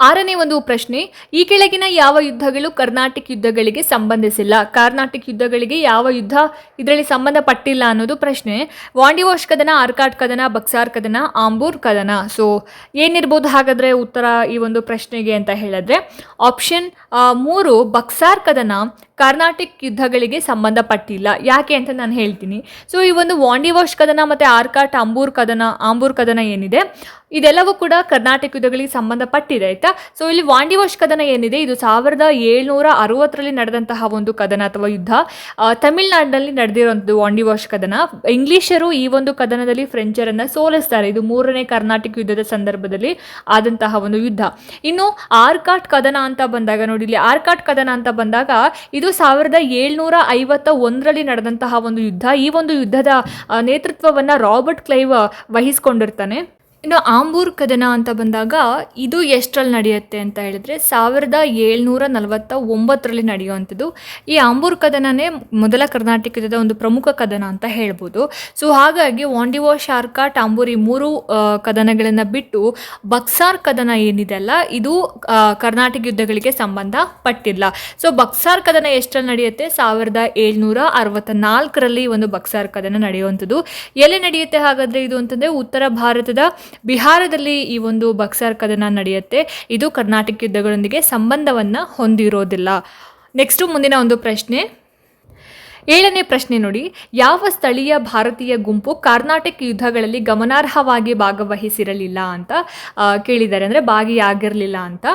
ಆರನೇ ಒಂದು ಪ್ರಶ್ನೆ, ಈ ಕೆಳಗಿನ ಯಾವ ಯುದ್ಧಗಳು ಕರ್ನಾಟಕ ಯುದ್ಧಗಳಿಗೆ ಸಂಬಂಧಿಸಿಲ್ಲ? ಕರ್ನಾಟಕ ಯುದ್ಧಗಳಿಗೆ ಯಾವ ಯುದ್ಧ ಇದರಲ್ಲಿ ಸಂಬಂಧಪಟ್ಟಿಲ್ಲ ಅನ್ನೋದು ಪ್ರಶ್ನೆ. ವಾಂಡಿವಾಶ್ ಕದನ, ಆರ್ಕಾಟ್ ಕದನ, ಬಕ್ಸಾರ್ ಕದನ, ಆಂಬೂರ್ ಕದನ? ಸೊ ಏನಿರ್ಬೋದು ಹಾಗಾದರೆ ಉತ್ತರ ಈ ಒಂದು ಪ್ರಶ್ನೆಗೆ ಅಂತ ಹೇಳಿದ್ರೆ ಆಪ್ಷನ್ ಮೂರು ಬಕ್ಸಾರ್ ಕದನ ಕರ್ನಾಟಿಕ್ ಯುದ್ಧಗಳಿಗೆ ಸಂಬಂಧಪಟ್ಟಿಲ್ಲ. ಯಾಕೆ ಅಂತ ನಾನು ಹೇಳ್ತೀನಿ. ಸೊ ಈ ಒಂದು ವಾಂಡಿವಾಶ್ ಕದನ ಮತ್ತು ಆರ್ಕಾಟ್ ಅಂಬೂರ್ ಕದನ ಆಂಬೂರ್ ಕದನ ಏನಿದೆ? ಇದೆಲ್ಲವೂ ಕೂಡ ಕರ್ನಾಟಕ ಯುದ್ಧಗಳಿಗೆ ಸಂಬಂಧಪಟ್ಟಿದೆ, ಆಯಿತಾ? ಸೊ ಇಲ್ಲಿ ವಾಂಡಿವಾಶ್ ಕದನ ಏನಿದೆ? ಇದು ಸಾವಿರದ ಏಳ್ನೂರ ಅರವತ್ತರಲ್ಲಿ ನಡೆದಂತಹ ಒಂದು ಕದನ ಅಥವಾ ಯುದ್ಧ. ತಮಿಳುನಾಡಿನಲ್ಲಿ ನಡೆದಿರುವಂಥದ್ದು ವಾಂಡಿವಾಶ್ ಕದನ. ಇಂಗ್ಲೀಷರು ಈ ಒಂದು ಕದನದಲ್ಲಿ ಫ್ರೆಂಚರನ್ನು ಸೋಲಿಸ್ತಾರೆ. ಇದು ಮೂರನೇ ಕರ್ನಾಟಕ ಯುದ್ಧದ ಸಂದರ್ಭದಲ್ಲಿ ಆದಂತಹ ಒಂದು ಯುದ್ಧ. ಇನ್ನು ಆರ್ಕಾಟ್ ಕದನ ಅಂತ ಬಂದಾಗ ನೋಡಿ, ಇಲ್ಲಿ ಆರ್ಕಾಟ್ ಕದನ ಅಂತ ಬಂದಾಗ ಇದು ಸಾವಿರದ ಏಳ್ನೂರ ಐವತ್ತ ಒಂದರಲ್ಲಿ ನಡೆದಂತಹ ಒಂದು ಯುದ್ಧ ಈ ಒಂದು ಯುದ್ಧದ ನೇತೃತ್ವವನ್ನ ರಾಬರ್ಟ್ ಕ್ಲೈವ್ ವಹಿಸ್ಕೊಂಡಿರ್ತಾನೆ. ಇನ್ನು ಆಂಬೂರ್ ಕದನ ಅಂತ ಬಂದಾಗ ಇದು ಎಷ್ಟರಲ್ಲಿ ನಡೆಯುತ್ತೆ ಅಂತ ಹೇಳಿದ್ರೆ ಸಾವಿರದ ಏಳ್ನೂರ ನಲವತ್ತ ಒಂಬತ್ತರಲ್ಲಿ ನಡೆಯುವಂಥದ್ದು. ಈ ಆಂಬೂರ್ ಕದನನೇ ಮೊದಲ ಕರ್ನಾಟಕದ ಒಂದು ಪ್ರಮುಖ ಕದನ ಅಂತ ಹೇಳ್ಬೋದು. ಸೊ ಹಾಗಾಗಿ ವಾಂಡಿವೋ ಶಾರ್ಕಾ ಆಂಬೂರ್ ಮೂರು ಕದನಗಳನ್ನು ಬಿಟ್ಟು ಬಕ್ಸಾರ್ ಕದನ ಏನಿದೆ ಅಲ್ಲ, ಇದು ಕರ್ನಾಟಕ ಯುದ್ಧಗಳಿಗೆ ಸಂಬಂಧ ಪಟ್ಟಿಲ್ಲ ಸೊ ಬಕ್ಸಾರ್ ಕದನ ಎಷ್ಟರಲ್ಲಿ ನಡೆಯುತ್ತೆ? ಸಾವಿರದ ಏಳ್ನೂರ ಅರವತ್ತ ನಾಲ್ಕರಲ್ಲಿ ಒಂದು ಬಕ್ಸಾರ್ ಕದನ ನಡೆಯುವಂಥದ್ದು. ಎಲ್ಲಿ ನಡೆಯುತ್ತೆ ಹಾಗಾದರೆ ಇದು ಅಂತಂದರೆ ಉತ್ತರ ಭಾರತದ ಬಿಹಾರದಲ್ಲಿ ಈ ಒಂದು ಬಕ್ಸಾರ್ ಕದನ ನಡೆಯುತ್ತೆ. ಇದು ಕರ್ನಾಟಕ ಯುದ್ಧಗಳೊಂದಿಗೆ ಸಂಬಂಧವನ್ನು ಹೊಂದಿರೋದಿಲ್ಲ. ನೆಕ್ಸ್ಟು ಮುಂದಿನ ಒಂದು ಪ್ರಶ್ನೆ ಏಳನೇ ಪ್ರಶ್ನೆ ನೋಡಿ. ಯಾವ ಸ್ಥಳೀಯ ಭಾರತೀಯ ಗುಂಪು ಕರ್ನಾಟಕ ಯುದ್ಧಗಳಲ್ಲಿ ಗಮನಾರ್ಹವಾಗಿ ಭಾಗವಹಿಸಿರಲಿಲ್ಲ ಅಂತ ಕೇಳಿದ್ದಾರೆ. ಅಂದರೆ ಭಾಗಿಯಾಗಿರಲಿಲ್ಲ ಅಂತ.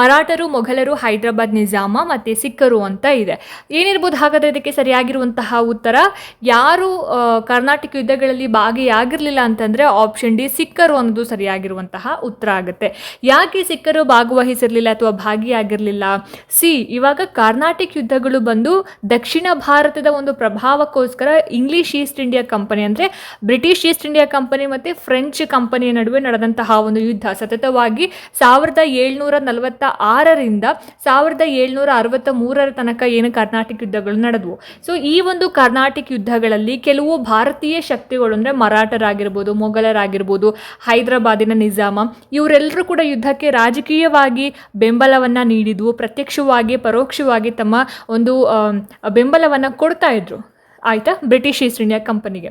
ಮರಾಠರು, ಮೊಘಲರು, ಹೈದರಾಬಾದ್ ನಿಜಾಮ ಮತ್ತು ಸಿಖ್ಖರು ಅಂತ ಇದೆ. ಏನಿರ್ಬೋದು ಹಾಗಾದರೆ ಇದಕ್ಕೆ ಸರಿಯಾಗಿರುವಂತಹ ಉತ್ತರ? ಯಾರು ಕರ್ನಾಟಕ ಯುದ್ಧಗಳಲ್ಲಿ ಭಾಗಿಯಾಗಿರಲಿಲ್ಲ ಅಂತಂದರೆ ಆಪ್ಷನ್ ಡಿ ಸಿಖ್ಖರು ಅನ್ನೋದು ಸರಿಯಾಗಿರುವಂತಹ ಉತ್ತರ ಆಗುತ್ತೆ. ಯಾಕೆ ಸಿಖ್ಖರು ಭಾಗವಹಿಸಿರಲಿಲ್ಲ ಅಥವಾ ಭಾಗಿಯಾಗಿರಲಿಲ್ಲ? ಸಿ, ಇವಾಗ ಕರ್ನಾಟಕ ಯುದ್ಧಗಳು ಬಂದು ದಕ್ಷಿಣ ಭಾರತದ ಒಂದು ಪ್ರಭಾವಕ್ಕೋಸ್ಕರ ಇಂಗ್ಲಿಷ್ ಈಸ್ಟ್ ಇಂಡಿಯಾ ಕಂಪನಿ ಅಂದರೆ ಬ್ರಿಟಿಷ್ ಈಸ್ಟ್ ಇಂಡಿಯಾ ಕಂಪನಿ ಮತ್ತು ಫ್ರೆಂಚ್ ಕಂಪನಿಯ ನಡುವೆ ನಡೆದಂತಹ ಒಂದು ಯುದ್ಧ. ಸತತವಾಗಿ ಸಾವಿರದ ಏಳ್ನೂರ ನಲವತ್ತ ಆರರಿಂದ ಸಾವಿರದ ಏಳ್ನೂರ ಅರವತ್ತ ಮೂರರ ತನಕ ಏನು ಕರ್ನಾಟಕ ಯುದ್ಧಗಳು ನಡೆದವು. ಸೊ ಈ ಒಂದು ಕರ್ನಾಟಕ ಯುದ್ಧಗಳಲ್ಲಿ ಕೆಲವು ಭಾರತೀಯ ಶಕ್ತಿಗಳು ಅಂದರೆ ಮರಾಠರಾಗಿರ್ಬೋದು, ಮೊಘಲರಾಗಿರ್ಬೋದು, ಹೈದರಾಬಾದಿನ ನಿಜಾಮ, ಇವರೆಲ್ಲರೂ ಕೂಡ ಯುದ್ಧಕ್ಕೆ ರಾಜಕೀಯವಾಗಿ ಬೆಂಬಲವನ್ನು ನೀಡಿದ್ವು. ಪ್ರತ್ಯಕ್ಷವಾಗಿ, ಪರೋಕ್ಷವಾಗಿ ತಮ್ಮ ಒಂದು ಬೆಂಬಲವನ್ನು ಕೊಡ್ತಾ ಇದ್ರು. ಆಯಿತಾ? ಬ್ರಿಟಿಷ್ ಈಸ್ಟ್ ಇಂಡಿಯಾ ಕಂಪನಿಗೆ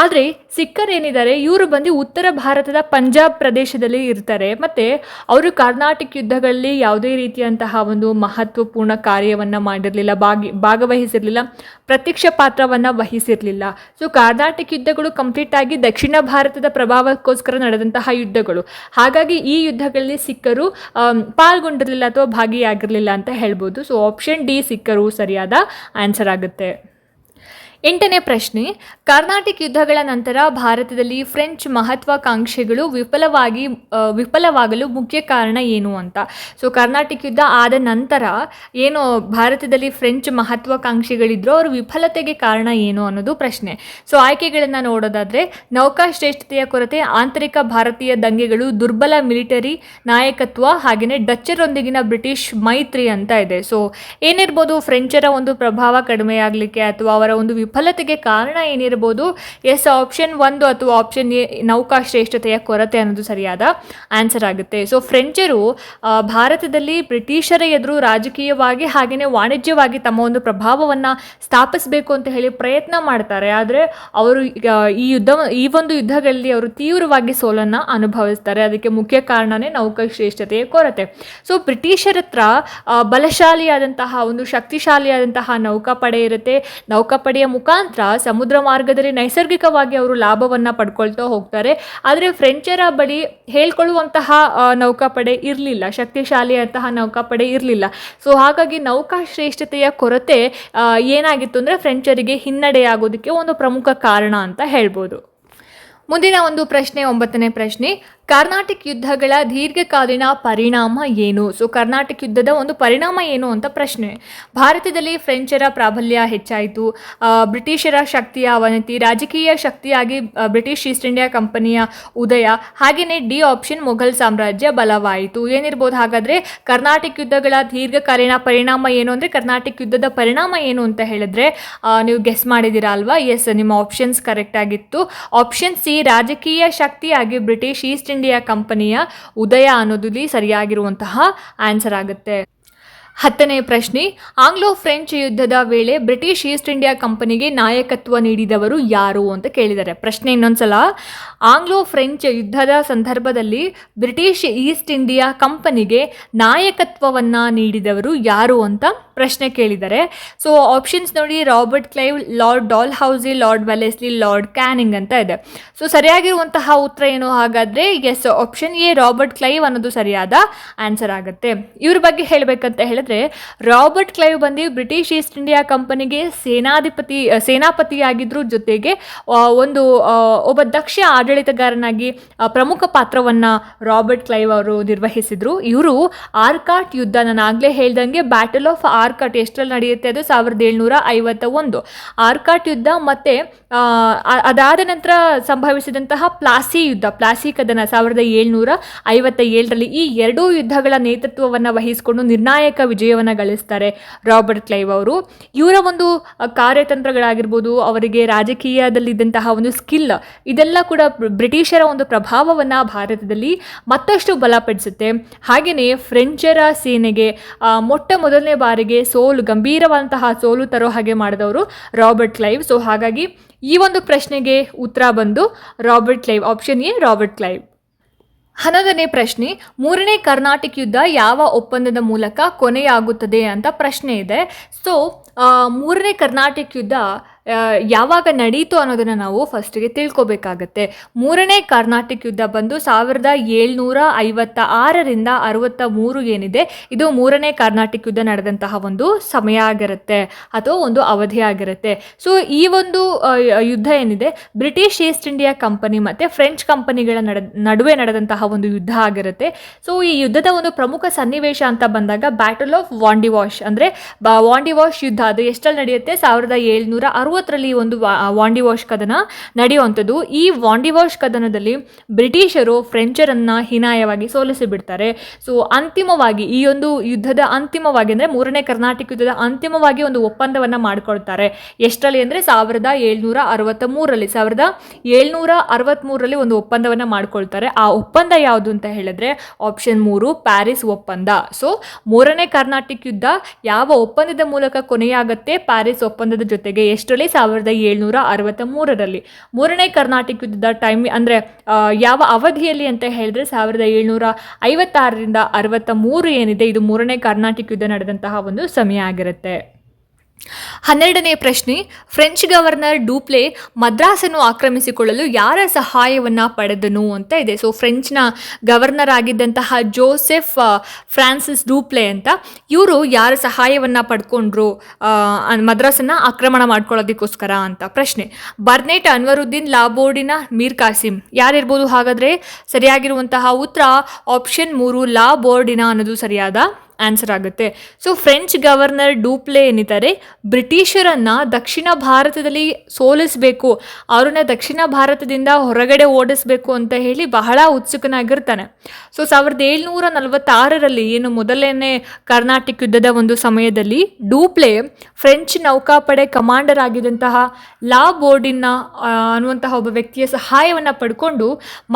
ಆದರೆ ಸಿಕ್ಕರ್ ಏನಿದ್ದಾರೆ ಇವರು ಬಂದು ಉತ್ತರ ಭಾರತದ ಪಂಜಾಬ್ ಪ್ರದೇಶದಲ್ಲಿ ಇರ್ತಾರೆ. ಮತ್ತು ಅವರು ಕರ್ನಾಟಕ ಯುದ್ಧಗಳಲ್ಲಿ ಯಾವುದೇ ರೀತಿಯಂತಹ ಒಂದು ಮಹತ್ವಪೂರ್ಣ ಕಾರ್ಯವನ್ನು ಮಾಡಿರಲಿಲ್ಲ, ಭಾಗಿ, ಭಾಗವಹಿಸಿರಲಿಲ್ಲ, ಪ್ರತ್ಯಕ್ಷ ಪಾತ್ರವನ್ನು ವಹಿಸಿರಲಿಲ್ಲ. ಸೊ ಕರ್ನಾಟಕ ಯುದ್ಧಗಳು ಕಂಪ್ಲೀಟ್ ಆಗಿ ದಕ್ಷಿಣ ಭಾರತದ ಪ್ರಭಾವಕ್ಕೋಸ್ಕರ ನಡೆದಂತಹ ಯುದ್ಧಗಳು. ಹಾಗಾಗಿ ಈ ಯುದ್ಧಗಳಲ್ಲಿ ಸಿಕ್ಕರು ಪಾಲ್ಗೊಂಡಿರಲಿಲ್ಲ ಅಥವಾ ಭಾಗಿಯಾಗಿರಲಿಲ್ಲ ಅಂತ ಹೇಳ್ಬೋದು. ಸೊ ಆಪ್ಷನ್ ಡಿ ಸಿಕ್ಕರು ಸರಿಯಾದ ಆನ್ಸರ್ ಆಗುತ್ತೆ. ಎಂಟನೇ ಪ್ರಶ್ನೆ, ಕರ್ನಾಟಕ ಯುದ್ಧಗಳ ನಂತರ ಭಾರತದಲ್ಲಿ ಫ್ರೆಂಚ್ ಮಹತ್ವಾಕಾಂಕ್ಷೆಗಳು ವಿಫಲವಾಗಿ ವಿಫಲವಾಗಲು ಮುಖ್ಯ ಕಾರಣ ಏನು ಅಂತ? ಸೊ ಕರ್ನಾಟಕ ಯುದ್ಧ ಆದ ನಂತರ ಏನು ಭಾರತದಲ್ಲಿ ಫ್ರೆಂಚ್ ಮಹತ್ವಾಕಾಂಕ್ಷೆಗಳಿದ್ರು ಅವರು ವಿಫಲತೆಗೆ ಕಾರಣ ಏನು ಅನ್ನೋದು ಪ್ರಶ್ನೆ. ಸೊ ಆಯ್ಕೆಗಳನ್ನು ನೋಡೋದಾದರೆ, ನೌಕಾಶ್ರೇಷ್ಠತೆಯ ಕೊರತೆ, ಆಂತರಿಕ ಭಾರತೀಯ ದಂಗೆಗಳು, ದುರ್ಬಲ ಮಿಲಿಟರಿ ನಾಯಕತ್ವ ಹಾಗೆಯೇ ಡಚ್ಚರೊಂದಿಗಿನ ಬ್ರಿಟಿಷ್ ಮೈತ್ರಿ ಅಂತ ಇದೆ. ಸೊ ಏನಿರ್ಬೋದು, ಫ್ರೆಂಚರ ಒಂದು ಪ್ರಭಾವ ಕಡಿಮೆ ಆಗಲಿಕ್ಕೆ ಅಥವಾ ಅವರ ಒಂದು ವಿಫಲತೆಗೆ ಕಾರಣ ಏನಿರಬಹುದು? ಎಸ್ ಆಪ್ಷನ್ ಒಂದು ಅಥವಾ ಆಪ್ಷನ್ ಎ ನೌಕಾಶ್ರೇಷ್ಠತೆಯ ಕೊರತೆ ಅನ್ನೋದು ಸರಿಯಾದ ಆನ್ಸರ್ ಆಗುತ್ತೆ. ಸೊ ಫ್ರೆಂಚರು ಭಾರತದಲ್ಲಿ ಬ್ರಿಟಿಷರ ಎದುರು ರಾಜಕೀಯವಾಗಿ ಹಾಗೆಯೇ ವಾಣಿಜ್ಯವಾಗಿ ತಮ್ಮ ಒಂದು ಪ್ರಭಾವವನ್ನು ಸ್ಥಾಪಿಸಬೇಕು ಅಂತ ಹೇಳಿ ಪ್ರಯತ್ನ ಮಾಡ್ತಾರೆ. ಆದರೆ ಅವರು ಈ ಯುದ್ಧ, ಈ ಒಂದು ಯುದ್ಧಗಳಲ್ಲಿ ಅವರು ತೀವ್ರವಾಗಿ ಸೋಲನ್ನು ಅನುಭವಿಸ್ತಾರೆ. ಅದಕ್ಕೆ ಮುಖ್ಯ ಕಾರಣನೇ ನೌಕಾಶ್ರೇಷ್ಠತೆಯ ಕೊರತೆ. ಸೊ ಬ್ರಿಟಿಷರ ಹತ್ರ ಬಲಶಾಲಿಯಾದಂತಹ, ಒಂದು ಶಕ್ತಿಶಾಲಿಯಾದಂತಹ ನೌಕಾಪಡೆ ಇರುತ್ತೆ. ನೌಕಾಪಡೆಯ ಮುಖಾಂತರ ಸಮುದ್ರ ಮಾರ್ಗದಲ್ಲಿ ನೈಸರ್ಗಿಕವಾಗಿ ಅವರು ಲಾಭವನ್ನು ಪಡ್ಕೊಳ್ತಾ ಹೋಗ್ತಾರೆ. ಆದರೆ ಫ್ರೆಂಚರ ಬಳಿ ಹೇಳ್ಕೊಳ್ಳುವಂತಹ ನೌಕಾಪಡೆ ಇರಲಿಲ್ಲ. ಶಕ್ತಿಶಾಲಿಯಂತಹ ನೌಕಾಪಡೆ ಇರಲಿಲ್ಲ. ಸೊ ಹಾಗಾಗಿ ನೌಕಾ ಶ್ರೇಷ್ಠತೆಯ ಕೊರತೆ ಏನಾಗಿತ್ತು ಅಂದರೆ ಫ್ರೆಂಚರಿಗೆ ಹಿನ್ನಡೆಯಾಗೋದಕ್ಕೆ ಒಂದು ಪ್ರಮುಖ ಕಾರಣ ಅಂತ ಹೇಳ್ಬೋದು. ಮುಂದಿನ ಒಂದು ಪ್ರಶ್ನೆ, ಒಂಬತ್ತನೇ ಪ್ರಶ್ನೆ. ಕರ್ನಾಟಕ ಯುದ್ಧಗಳ ದೀರ್ಘಕಾಲೀನ ಪರಿಣಾಮ ಏನು? ಸೊ ಕರ್ನಾಟಕ ಯುದ್ಧದ ಒಂದು ಪರಿಣಾಮ ಏನು ಅಂತ ಪ್ರಶ್ನೆ. ಭಾರತದಲ್ಲಿ ಫ್ರೆಂಚರ ಪ್ರಾಬಲ್ಯ ಹೆಚ್ಚಾಯಿತು. ಬ್ರಿಟಿಷರ ಶಕ್ತಿಯ ಅವನತಿ, ರಾಜಕೀಯ ಶಕ್ತಿಯಾಗಿ ಬ್ರಿಟಿಷ್ ಈಸ್ಟ್ ಇಂಡಿಯಾ ಕಂಪನಿಯ ಉದಯ ಹಾಗೆಯೇ ಡಿ ಆಪ್ಷನ್ ಮೊಘಲ್ ಸಾಮ್ರಾಜ್ಯ ಬಲವಾಯಿತು. ಏನಿರ್ಬೋದು ಹಾಗಾದರೆ, ಕರ್ನಾಟಕ ಯುದ್ಧಗಳ ದೀರ್ಘಕಾಲೀನ ಪರಿಣಾಮ ಏನು ಅಂದರೆ, ಕರ್ನಾಟಕ ಯುದ್ಧದ ಪರಿಣಾಮ ಏನು ಅಂತ ಹೇಳಿದ್ರೆ ನೀವು ಗೆಸ್ ಮಾಡಿದ್ದೀರಾ ಅಲ್ವಾ? ಎಸ್ ನಿಮ್ಮ ಆಪ್ಷನ್ಸ್ ಕರೆಕ್ಟ್ ಆಗಿತ್ತು. ಆಪ್ಷನ್ ಸಿ ರಾಜಕೀಯ ಶಕ್ತಿಯಾಗಿ ಬ್ರಿಟಿಷ್ ಈಸ್ಟ್ ಇಂಡಿಯಾ ಕಂಪನಿಯ ಉದಯ ಅನ್ನೋದು ಇಲ್ಲಿ ಸರಿಯಾಗಿರುವಂತಹ ಆನ್ಸರ್ ಆಗುತ್ತೆ. ಹತ್ತನೇ ಪ್ರಶ್ನೆ ಆಂಗ್ಲೋ ಫ್ರೆಂಚ್ ಯುದ್ಧದ ವೇಳೆ ಬ್ರಿಟಿಷ್ ಈಸ್ಟ್ ಇಂಡಿಯಾ ಕಂಪನಿಗೆ ನಾಯಕತ್ವ ನೀಡಿದವರು ಯಾರು ಅಂತ ಕೇಳಿದ್ದಾರೆ. ಪ್ರಶ್ನೆ ಇನ್ನೊಂದ್ಸಲ ಆಂಗ್ಲೋ ಫ್ರೆಂಚ್ ಯುದ್ಧದ ಸಂದರ್ಭದಲ್ಲಿ ಬ್ರಿಟಿಷ್ ಈಸ್ಟ್ ಇಂಡಿಯಾ ಕಂಪನಿಗೆ ನಾಯಕತ್ವವನ್ನು ನೀಡಿದವರು ಯಾರು ಅಂತ ಪ್ರಶ್ನೆ ಕೇಳಿದ್ದಾರೆ. ಸೊ ಆಪ್ಷನ್ಸ್ ನೋಡಿ Robert Clive lord Dalhousie lord Wellesley lord Canning ಅಂತ ಇದೆ. ಸೊ ಸರಿಯಾಗಿರುವಂತಹ ಉತ್ತರ ಏನು? ಹಾಗಾದರೆ yes option A Robert Clive ಅನ್ನೋದು ಸರಿಯಾದ ಆನ್ಸರ್ ಆಗುತ್ತೆ. ಇವ್ರ ಬಗ್ಗೆ ಹೇಳಬೇಕಂತ ಹೇಳಿದ್ರೆ ರಾಬರ್ಟ್ ಕ್ಲೈವ್ ಬಂದು ಬ್ರಿಟಿಷ್ ಈಸ್ಟ್ ಇಂಡಿಯಾ ಕಂಪನಿಗೆ ಸೇನಾಧಿಪತಿ, ಸೇನಾಪತಿಯಾಗಿದ್ರು ಜೊತೆಗೆ ಒಂದು ಒಬ್ಬ ದಕ್ಷ ಆಡಳಿತಗಾರನಾಗಿ ಪ್ರಮುಖ ಪಾತ್ರವನ್ನು ರಾಬರ್ಟ್ ಕ್ಲೈವ್ ಅವರು ನಿರ್ವಹಿಸಿದ್ರು. ಇವರು ಆರ್ಕಾಟ್ ಯುದ್ಧ, ನಾನು ಆಗಲೇ ಹೇಳ್ದಂಗೆ ಬ್ಯಾಟಲ್ ಆಫ್ ಆರ್ಕಾಟ್ ಎಷ್ಟರಲ್ಲಿ ನಡೆಯುತ್ತೆ ಅದು ಸಾವಿರದ ಏಳ್ನೂರ ಐವತ್ತ ಒಂದು ಆರ್ಕಾಟ್ ಯುದ್ಧ ಮತ್ತು ಅದಾದ ನಂತರ ಸಂಭವಿಸಿದಂತಹ ಪ್ಲಾಸಿ ಯುದ್ಧ, ಪ್ಲಾಸಿ ಕದನ ಸಾವಿರದ ಏಳ್ನೂರ ಐವತ್ತ ಏಳರಲ್ಲಿ ಈ ಎರಡೂ ಯುದ್ಧಗಳ ನೇತೃತ್ವವನ್ನು ವಹಿಸಿಕೊಂಡು ನಿರ್ಣಾಯಕ ವಿಜಯವನ್ನು ಗಳಿಸ್ತಾರೆ ರಾಬರ್ಟ್ ಕ್ಲೈವ್ ಅವರು. ಇವರ ಒಂದು ಕಾರ್ಯತಂತ್ರಗಳಾಗಿರ್ಬೋದು, ಅವರಿಗೆ ರಾಜಕೀಯದಲ್ಲಿದ್ದಂತಹ ಒಂದು ಸ್ಕಿಲ್, ಇದೆಲ್ಲ ಕೂಡ ಬ್ರಿಟಿಷರ ಒಂದು ಪ್ರಭಾವವನ್ನು ಭಾರತದಲ್ಲಿ ಮತ್ತಷ್ಟು ಬಲಪಡಿಸುತ್ತೆ. ಹಾಗೆಯೇ ಫ್ರೆಂಚರ ಸೇನೆಗೆ ಮೊಟ್ಟ ಮೊದಲನೇ ಬಾರಿಗೆ ಸೋಲು, ಗಂಭೀರವಾದಂತಹ ಸೋಲು ತರೋ ಹಾಗೆ ಮಾಡಿದವರು ರಾಬರ್ಟ್ ಕ್ಲೈವ್. ಸೊ ಹಾಗಾಗಿ ಈ ಒಂದು ಪ್ರಶ್ನೆಗೆ ಉತ್ತರ ಬಂದು Robert Clive. Option A, Robert Clive. ಹನ್ನೊಂದನೇ ಪ್ರಶ್ನೆ, ಮೂರನೇ ಕರ್ನಾಟಕ ಯುದ್ಧ ಯಾವ ಒಪ್ಪಂದದ ಮೂಲಕ ಕೊನೆಯಾಗುತ್ತದೆ ಅಂತ ಪ್ರಶ್ನೆ ಇದೆ. ಸೊ ಮೂರನೇ ಕರ್ನಾಟಕ ಯುದ್ಧ ಯಾವಾಗ ನಡೀತು ಅನ್ನೋದನ್ನು ನಾವು ಫಸ್ಟಿಗೆ ತಿಳ್ಕೊಬೇಕಾಗತ್ತೆ. ಮೂರನೇ ಕರ್ನಾಟಕ ಯುದ್ಧ ಬಂದು ಸಾವಿರದ ಏಳ್ನೂರ ಐವತ್ತ ಆರರಿಂದ ಅರವತ್ತ ಮೂರು ಏನಿದೆ, ಇದು ಮೂರನೇ ಕರ್ನಾಟಕ ಯುದ್ಧ ನಡೆದಂತಹ ಒಂದು ಸಮಯ ಆಗಿರುತ್ತೆ ಅಥವಾ ಒಂದು ಅವಧಿ ಆಗಿರುತ್ತೆ. ಸೊ ಈ ಒಂದು ಯುದ್ಧ ಏನಿದೆ, ಬ್ರಿಟಿಷ್ ಈಸ್ಟ್ ಇಂಡಿಯಾ ಕಂಪನಿ ಮತ್ತು ಫ್ರೆಂಚ್ ಕಂಪನಿಗಳ ನಡ, ನಡುವೆ ನಡೆದಂತಹ ಒಂದು ಯುದ್ಧ ಆಗಿರುತ್ತೆ. ಸೊ ಈ ಯುದ್ಧದ ಒಂದು ಪ್ರಮುಖ ಸನ್ನಿವೇಶ ಅಂತ ಬಂದಾಗ ಬ್ಯಾಟಲ್ ಆಫ್ ವಾಂಡಿವಾಶ್ ಅಂದರೆ ವಾಂಡಿವಾಶ್ ಯುದ್ಧ, ಅದು ಎಷ್ಟಲ್ಲಿ ನಡೆಯುತ್ತೆ? ಸಾವಿರದ ಏಳ್ನೂರ ಅರವತ್ತರಲ್ಲಿ ಒಂದು ವಾಂಡಿವಾಷ್ ಕದನ ನಡೆಯುವಂಥದ್ದು. ಈ ವಾಂಡಿವಾಶ್ ಕದನದಲ್ಲಿ ಬ್ರಿಟಿಷರು ಫ್ರೆಂಚರನ್ನು ಹೀನಾಯವಾಗಿ ಸೋಲಿಸಿ ಬಿಡ್ತಾರೆ. ಸೊ ಅಂತಿಮವಾಗಿ ಈ ಒಂದು ಯುದ್ಧದ ಅಂತಿಮವಾಗಿ ಅಂದರೆ ಮೂರನೇ ಕರ್ನಾಟಕ ಯುದ್ಧದ ಅಂತಿಮವಾಗಿ ಒಂದು ಒಪ್ಪಂದವನ್ನು ಮಾಡ್ಕೊಳ್ತಾರೆ. ಎಷ್ಟರಲ್ಲಿ ಅಂದರೆ ಸಾವಿರದ ಏಳ್ನೂರ ಅರವತ್ತ ಮೂರರಲ್ಲಿ ಸಾವಿರದ ಏಳ್ನೂರ ಅರವತ್ತ್ಮೂರರಲ್ಲಿ ಒಂದು ಒಪ್ಪಂದವನ್ನು ಮಾಡ್ಕೊಳ್ತಾರೆ. ಆ ಒಪ್ಪಂದ ಯಾವುದು ಅಂತ ಹೇಳಿದ್ರೆ ಆಪ್ಷನ್ ಮೂರು, ಪ್ಯಾರಿಸ್ ಒಪ್ಪಂದ. ಸೊ ಮೂರನೇ ಕರ್ನಾಟಕ ಯುದ್ಧ ಯಾವ ಒಪ್ಪಂದದ ಮೂಲಕ ಕೊನೆಯಾಗುತ್ತೆ? ಪ್ಯಾರಿಸ್ ಒಪ್ಪಂದದ ಜೊತೆಗೆ ಎಷ್ಟರಲ್ಲಿ? ಸಾವಿರದ ಏಳ್ನೂರ ಅರವತ್ತ ಮೂರರಲ್ಲಿ. ಮೂರನೇ ಕರ್ನಾಟಕ ಯುದ್ಧದ ಟೈಮ್ ಅಂದರೆ ಯಾವ ಅವಧಿಯಲ್ಲಿ ಅಂತ ಹೇಳಿದ್ರೆ ಸಾವಿರದ ಏಳ್ನೂರ ಐವತ್ತಾರರಿಂದ ಅರವತ್ತ ಮೂರು ಏನಿದೆ, ಇದು ಮೂರನೇ ಕರ್ನಾಟಕ ಯುದ್ಧ ನಡೆದಂತಹ ಒಂದು ಸಮಯ ಆಗಿರುತ್ತೆ. ಹನ್ನೆರಡನೇ ಪ್ರಶ್ನೆ ಫ್ರೆಂಚ್ ಗವರ್ನರ್ ಡೂಪ್ಲೆ ಮದ್ರಾಸನ್ನು ಆಕ್ರಮಿಸಿಕೊಳ್ಳಲು ಯಾರ ಸಹಾಯವನ್ನು ಪಡೆದನು ಅಂತ ಇದೆ. ಸೊ ಫ್ರೆಂಚ್ನ ಗವರ್ನರ್ ಆಗಿದ್ದಂತಹ ಜೋಸೆಫ್ ಫ್ರಾನ್ಸಿಸ್ ಡೂಪ್ಲೆ ಅಂತ ಇವರು ಯಾರ ಸಹಾಯವನ್ನು ಪಡ್ಕೊಂಡ್ರು ಮದ್ರಾಸನ್ನ ಆಕ್ರಮಣ ಮಾಡ್ಕೊಳ್ಳೋದಕ್ಕೋಸ್ಕರ ಅಂತ ಪ್ರಶ್ನೆ. ಬರ್ನೆಟ್ ಅನ್ವರುದ್ದೀನ್ ಲಾಬೋರ್ಡಿನ ಮೀರ್ ಕಾಸಿಂ ಯಾರಿರ್ಬೋದು ಹಾಗಾದರೆ? ಸರಿಯಾಗಿರುವಂತಹ ಉತ್ತರ ಆಪ್ಷನ್ ಮೂರು ಲಾ ಬೋರ್ಡಿನ ಅನ್ನೋದು ಸರಿಯಾದ ಆನ್ಸರ್ ಆಗುತ್ತೆ. ಸೊ ಫ್ರೆಂಚ್ ಗವರ್ನರ್ ಡೂಪ್ಲೆ ಏನಿದ್ದಾರೆ? ಬ್ರಿಟಿಷರನ್ನು ದಕ್ಷಿಣ ಭಾರತದಲ್ಲಿ ಸೋಲಿಸಬೇಕು, ಅವ್ರನ್ನ ದಕ್ಷಿಣ ಭಾರತದಿಂದ ಹೊರಗಡೆ ಓಡಿಸ್ಬೇಕು ಅಂತ ಹೇಳಿ ಬಹಳ ಉತ್ಸುಕನಾಗಿರ್ತಾನೆ. ಸೊ ಸಾವಿರದ ಏಳ್ನೂರ ನಲವತ್ತಾರರಲ್ಲಿ ಏನು ಮೊದಲನೇ ಕರ್ನಾಟಕ ಯುದ್ಧದ ಒಂದು ಸಮಯದಲ್ಲಿ ಡೂಪ್ಲೆ ಫ್ರೆಂಚ್ ನೌಕಾಪಡೆ ಕಮಾಂಡರ್ ಆಗಿದ್ದಂತಹ ಲಾ ಬೋರ್ಡಿನ ಅನ್ನುವಂತಹ ಒಬ್ಬ ವ್ಯಕ್ತಿಯ ಸಹಾಯವನ್ನು ಪಡ್ಕೊಂಡು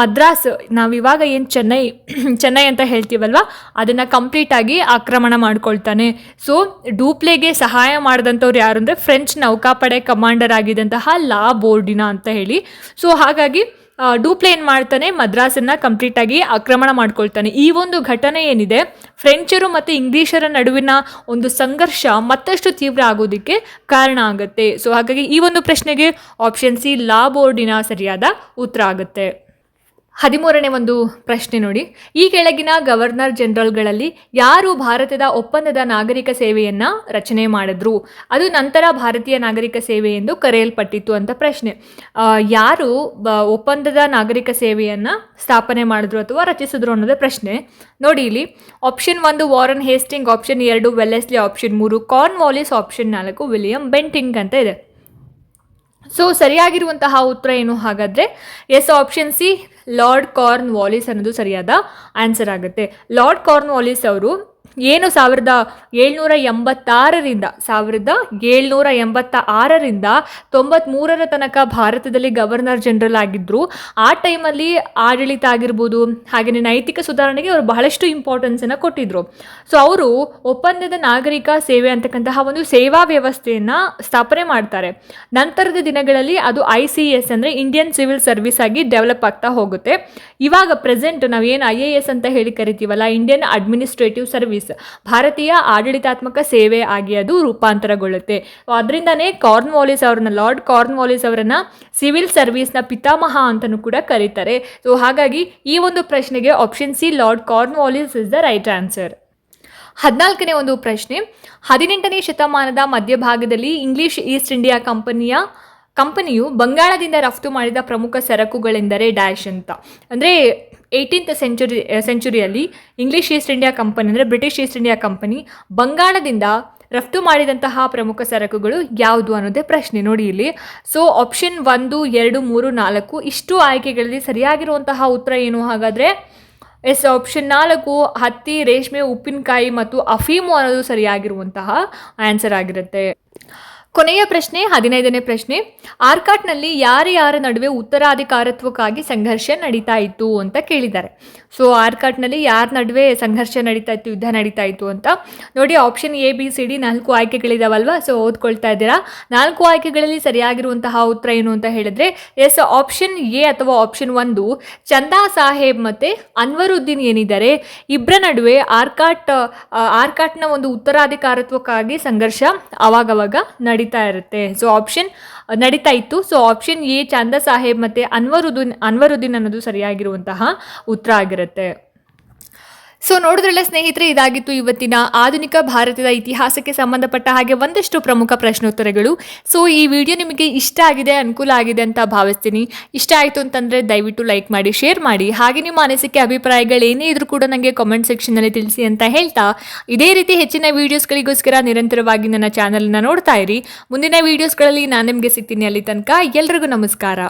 ಮದ್ರಾಸ್, ನಾವಿವಾಗ ಏನು ಚೆನ್ನೈ ಚೆನ್ನೈ ಅಂತ ಹೇಳ್ತೀವಲ್ವ? ಅದನ್ನು ಕಂಪ್ಲೀಟ್ ಆಗಿ ಆಕ್ರಮಣ ಮಾಡ್ಕೊಳ್ತಾನೆ. ಸೊ ಡೂಪ್ಲೆಗೆ ಸಹಾಯ ಮಾಡಿದಂಥವ್ರು ಯಾರು ಅಂದರೆ ಫ್ರೆಂಚ್ ನೌಕಾಪಡೆ ಕಮಾಂಡರ್ ಆಗಿದ್ದಂತಹ ಲಾ ಬೋರ್ಡಿನ ಅಂತ ಹೇಳಿ. ಸೊ ಹಾಗಾಗಿ ಡೂಪ್ಲೆ ಏನು ಮಾಡ್ತಾನೆ? ಮದ್ರಾಸನ್ನು ಕಂಪ್ಲೀಟಾಗಿ ಆಕ್ರಮಣ ಮಾಡ್ಕೊಳ್ತಾನೆ. ಈ ಒಂದು ಘಟನೆ ಏನಿದೆ? ಫ್ರೆಂಚರು ಮತ್ತು ಇಂಗ್ಲೀಷರ ನಡುವಿನ ಒಂದು ಸಂಘರ್ಷ ಮತ್ತಷ್ಟು ತೀವ್ರ ಆಗೋದಕ್ಕೆ ಕಾರಣ ಆಗುತ್ತೆ. ಸೊ ಹಾಗಾಗಿ ಈ ಒಂದು ಪ್ರಶ್ನೆಗೆ ಆಪ್ಷನ್ ಸಿ ಲಾ ಬೋರ್ಡಿನ ಸರಿಯಾದ ಉತ್ತರ ಆಗುತ್ತೆ. ಹದಿಮೂರನೇ ಒಂದು ಪ್ರಶ್ನೆ ನೋಡಿ. ಈ ಕೆಳಗಿನ ಗವರ್ನರ್ ಜನರಲ್ಗಳಲ್ಲಿ ಯಾರು ಭಾರತದ ಒಪ್ಪಂದದ ನಾಗರಿಕ ಸೇವೆಯನ್ನು ರಚನೆ ಮಾಡಿದ್ರು? ಅದು ನಂತರ ಭಾರತೀಯ ನಾಗರಿಕ ಸೇವೆ ಎಂದು ಕರೆಯಲ್ಪಟ್ಟಿತ್ತು ಅಂತ ಪ್ರಶ್ನೆ. ಯಾರು ಒಪ್ಪಂದದ ನಾಗರಿಕ ಸೇವೆಯನ್ನು ಸ್ಥಾಪನೆ ಮಾಡಿದ್ರು ಅಥವಾ ರಚಿಸಿದ್ರು ಅನ್ನೋದೇ ಪ್ರಶ್ನೆ. ನೋಡಿ ಇಲ್ಲಿ ಆಪ್ಷನ್ ಒಂದು ವಾರನ್ ಹೇಸ್ಟಿಂಗ್ ಆಪ್ಷನ್ ಎರಡು ವೆಲ್ಲೆಸ್ಲಿ ಆಪ್ಷನ್ ಮೂರು ಕಾರ್ನ್ ವಾಲಿಸ್ ಆಪ್ಷನ್ ನಾಲ್ಕು ವಿಲಿಯಂ ಬೆಂಟಿಂಗ್ ಅಂತ ಇದೆ. ಸೊ ಸರಿಯಾಗಿರುವಂತಹ ಉತ್ತರ ಏನು? ಹಾಗಾದರೆ, yes option C lord Cornwallis ಅನ್ನೋದು ಸರಿಯಾದ ಆನ್ಸರ್ ಆಗುತ್ತೆ. ಲಾರ್ಡ್ ಕಾರ್ನ್ ವಾಲಿಸ್ ಅವರು ಏನು ಸಾವಿರದ ಏಳ್ನೂರ ಎಂಬತ್ತಾರರಿಂದ, ಸಾವಿರದ ಏಳ್ನೂರ ಎಂಬತ್ತ ಆರರಿಂದ ತೊಂಬತ್ಮೂರರ ತನಕ ಭಾರತದಲ್ಲಿ ಗವರ್ನರ್ ಜನರಲ್ ಆಗಿದ್ದರು ಆ ಟೈಮಲ್ಲಿ ಆಡಳಿತ ಆಗಿರ್ಬೋದು ಹಾಗೆಯೇ ನೈತಿಕ ಸುಧಾರಣೆಗೆ ಅವರು ಬಹಳಷ್ಟು ಇಂಪಾರ್ಟೆನ್ಸನ್ನು ಕೊಟ್ಟಿದ್ದರು ಸೊ ಅವರು ಒಪ್ಪಂದದ ನಾಗರಿಕ ಸೇವೆ ಅಂತಕ್ಕಂತಹ ಒಂದು ಸೇವಾ ವ್ಯವಸ್ಥೆಯನ್ನು ಸ್ಥಾಪನೆ ಮಾಡ್ತಾರೆ. ನಂತರದ ದಿನಗಳಲ್ಲಿ ಅದು ಐ ಸಿ ಎಸ್ ಅಂದರೆ ಇಂಡಿಯನ್ ಸಿವಿಲ್ ಸರ್ವಿಸ್ ಆಗಿ ಡೆವಲಪ್ ಆಗ್ತಾ ಹೋಗುತ್ತೆ. ಇವಾಗ ಪ್ರೆಸೆಂಟ್ ನಾವೇನು ಐ ಎ ಎಸ್ ಅಂತ ಹೇಳಿ ಕರಿತೀವಲ್ಲ ಇಂಡಿಯನ್ ಅಡ್ಮಿನಿಸ್ಟ್ರೇಟಿವ್ ಸರ್ವಿಸ್ ಭಾರತೀಯ ಆಡಳಿತಾತ್ಮಕ ಸೇವೆ ಆಗಿ ಅದು ರೂಪಾಂತರಗೊಳ್ಳುತ್ತೆ. ಅದರಿಂದನೇ ಕಾರ್ನ್ ವಾಲಿಸ್ ಅವ್ರನ್ನ, ಲಾರ್ಡ್ ಕಾರ್ನ್ ವಾಲಿಸ್ ಅವರನ್ನ ಸಿವಿಲ್ ಸರ್ವಿಸ್ನ ಪಿತಾಮಹ ಅಂತಲೂ ಕೂಡ ಕರೀತಾರೆ. ಸೊ ಹಾಗಾಗಿ ಈ ಒಂದು ಪ್ರಶ್ನೆಗೆ option C lord Cornwallis is the right answer ಹದಿನಾಲ್ಕನೇ ಒಂದು ಪ್ರಶ್ನೆ, ಹದಿನೆಂಟನೇ ಶತಮಾನದ ಮಧ್ಯಭಾಗದಲ್ಲಿ ಇಂಗ್ಲಿಷ್ ಈಸ್ಟ್ ಇಂಡಿಯಾ ಕಂಪನಿಯ ಕಂಪನಿಯು ಬಂಗಾಳದಿಂದ ರಫ್ತು ಮಾಡಿದ ಪ್ರಮುಖ ಸರಕುಗಳೆಂದರೆ ಡ್ಯಾಶ್ ಅಂತ. ಅಂದರೆ ಏಯ್ಟೀನ್ತ್ ಸೆಂಚುರಿ ಸೆಂಚುರಿಯಲ್ಲಿ ಇಂಗ್ಲಿಷ್ ಈಸ್ಟ್ ಇಂಡಿಯಾ ಕಂಪನಿ ಅಂದರೆ ಬ್ರಿಟಿಷ್ ಈಸ್ಟ್ ಇಂಡಿಯಾ ಕಂಪನಿ ಬಂಗಾಳದಿಂದ ರಫ್ತು ಮಾಡಿದಂತಹ ಪ್ರಮುಖ ಸರಕುಗಳು ಯಾವುದು ಅನ್ನೋದೇ ಪ್ರಶ್ನೆ ನೋಡಿ ಇಲ್ಲಿ. ಸೊ ಆಪ್ಷನ್ ಒಂದು, ಎರಡು, ಮೂರು, ನಾಲ್ಕು ಇಷ್ಟು ಆಯ್ಕೆಗಳಲ್ಲಿ ಸರಿಯಾಗಿರುವಂತಹ ಉತ್ತರ ಏನು? ಹಾಗಾದರೆ, ಎಸ್ ಆಪ್ಷನ್ ನಾಲ್ಕು, ಹತ್ತಿ, ರೇಷ್ಮೆ, ಉಪ್ಪಿನಕಾಯಿ ಮತ್ತು ಅಫೀಮು ಅನ್ನೋದು ಸರಿಯಾಗಿರುವಂತಹ ಆನ್ಸರ್ ಆಗಿರುತ್ತೆ. ಕೊನೆಯ ಪ್ರಶ್ನೆ, ಹದಿನೈದನೇ ಪ್ರಶ್ನೆ. ಆರ್ಕಾಟ್ನಲ್ಲಿ ಯಾರ ಯಾರ ನಡುವೆ ಉತ್ತರಾಧಿಕಾರತ್ವಕ್ಕಾಗಿ ಸಂಘರ್ಷ ನಡೀತಾ ಇತ್ತು ಅಂತ ಕೇಳಿದ್ದಾರೆ. ಸೊ, ಆರ್ಕಾಟ್ನಲ್ಲಿ ಯಾರ ನಡುವೆ ಸಂಘರ್ಷ ನಡೀತಾ ಇತ್ತು, ಯುದ್ಧ ನಡೀತಾ ಇತ್ತು ಅಂತ. ನೋಡಿ option A B C D ನಾಲ್ಕು ಆಯ್ಕೆಗಳಿದಾವಲ್ವಾ? ಸೊ, ಓದ್ಕೊಳ್ತಾ ಇದ್ದೀರಾ? ನಾಲ್ಕು ಆಯ್ಕೆಗಳಲ್ಲಿ ಸರಿಯಾಗಿರುವಂತಹ ಉತ್ತರ ಏನು ಅಂತ ಹೇಳಿದ್ರೆ, ಎಸ್ ಆಪ್ಷನ್ ಎ ಅಥವಾ ಆಪ್ಷನ್ ಒಂದು, ಚಂದಾ ಸಾಹೇಬ್ ಮತ್ತೆ ಅನ್ವರುದ್ದೀನ್ ಏನಿದ್ದಾರೆ ಇಬ್ಬರ ನಡುವೆ ಆರ್ಕಾಟ್ ಆರ್ಕಾಟ್ನ ಒಂದು ಉತ್ತರಾಧಿಕಾರತ್ವಕ್ಕಾಗಿ ಸಂಘರ್ಷ ಅವಾಗವಾಗ ನಡೀತಾ ಇರುತ್ತೆ. ಸೊ ಆಪ್ಷನ್ ನಡೀತಾ ಇತ್ತು. So option A Chanda Sahib ಮತ್ತೆ ಅನ್ವರುದ್ದೀನ್ ಅನ್ವರುದ್ದೀನ್ ಅನ್ನೋದು ಸರಿಯಾಗಿರುವಂತಹ ಉತ್ತರ ಆಗಿರುತ್ತೆ. ಸೊ ನೋಡಿದ್ರಲ್ಲ ಸ್ನೇಹಿತರೆ, ಇದಾಗಿತ್ತು ಇವತ್ತಿನ ಆಧುನಿಕ ಭಾರತದ ಇತಿಹಾಸಕ್ಕೆ ಸಂಬಂಧಪಟ್ಟ ಹಾಗೆ ಒಂದಷ್ಟು ಪ್ರಮುಖ ಪ್ರಶ್ನೋತ್ತರಗಳು. ಸೊ ಈ ವಿಡಿಯೋ ನಿಮಗೆ ಇಷ್ಟ ಆಗಿದೆ, ಅನುಕೂಲ ಆಗಿದೆ ಅಂತ ಭಾವಿಸ್ತೀನಿ. ಇಷ್ಟ ಆಯಿತು ಅಂತಂದರೆ ದಯವಿಟ್ಟು ಲೈಕ್ ಮಾಡಿ, ಶೇರ್ ಮಾಡಿ. ಹಾಗೆ ನಿಮ್ಮ ಅನಿಸಿಕೆ, ಅಭಿಪ್ರಾಯಗಳು ಏನೇ ಇದ್ರೂ ಕೂಡ ನನಗೆ ಕಾಮೆಂಟ್ ಸೆಕ್ಷನಲ್ಲಿ ತಿಳಿಸಿ ಅಂತ ಹೇಳ್ತಾ. ಇದೇ ರೀತಿ ಹೆಚ್ಚಿನ ವೀಡಿಯೋಸ್ಗಳಿಗೋಸ್ಕರ ನಿರಂತರವಾಗಿ ನನ್ನ ಚಾನಲ್ನ ನೋಡ್ತಾ ಇರಿ. ಮುಂದಿನ ವೀಡಿಯೋಸ್ಗಳಲ್ಲಿ ನಾನು ನಿಮಗೆ ಸಿಗ್ತೀನಿ ಅಲ್ಲಿ ತನಕ. ಎಲ್ರಿಗೂ ನಮಸ್ಕಾರ.